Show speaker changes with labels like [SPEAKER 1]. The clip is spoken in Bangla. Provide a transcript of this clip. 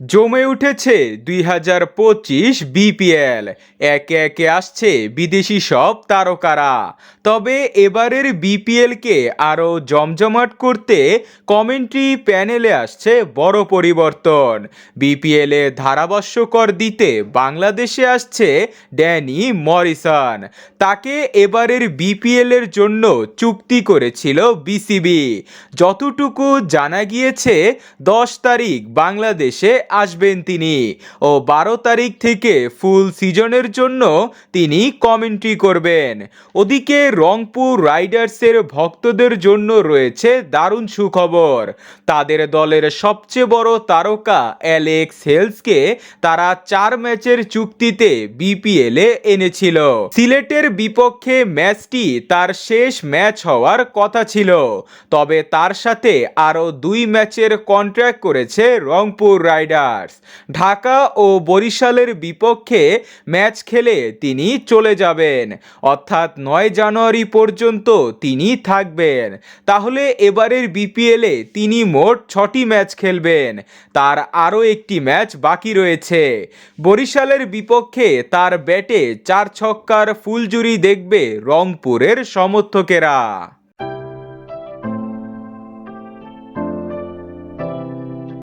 [SPEAKER 1] জমে উঠেছে দুই হাজার পঁচিশ বিপিএল। একে একে আসছে বিদেশি সব তারকারা। তবে এবারের বিপিএলকে আরও জমজমাট করতে কমেন্ট্রি প্যানেলে আসছে বড় পরিবর্তন। বিপিএলে ধারাভাষ্যকর দিতে বাংলাদেশে আসছে ড্যানি মরিসন। তাকে এবারের বিপিএলের জন্য চুক্তি করেছিল বিসিবি। যতটুকু জানা গিয়েছে, দশ তারিখ বাংলাদেশে আসবেন তিনি। ও বারো তারিখ থেকে ফুল সিজনের জন্য তিনি কমেন্ট্রি করবেন। ওদিকে রংপুর রাইডার্সের ভক্তদের জন্য রয়েছে দারুণ সুখবর। তাদের দলের সবচেয়ে বড় তারকা অ্যালেক্স হেলসকে তারা চার ম্যাচের চুক্তিতে বিপিএলে এনেছিল। সিলেটের বিপক্ষে ম্যাচটি তার শেষ ম্যাচ হওয়ার কথা ছিল। তবে তার সাথে আরও দুই ম্যাচের কন্ট্রাক্ট করেছে রংপুর রাইডার্স। ঢাকা ও বরিশালের বিপক্ষে ম্যাচ খেলে তিনি চলে যাবেন। অর্থাৎ নয় জানুয়ারি পর্যন্ত তিনি থাকবেন। তাহলে এবারের বিপিএলে তিনি মোট ছটি ম্যাচ খেলবেন। তার আরও একটি ম্যাচ বাকি রয়েছে। বরিশালের বিপক্ষে তার ব্যাটে চার ছক্কার ফুলজুরি দেখবে রংপুরের সমর্থকেরা।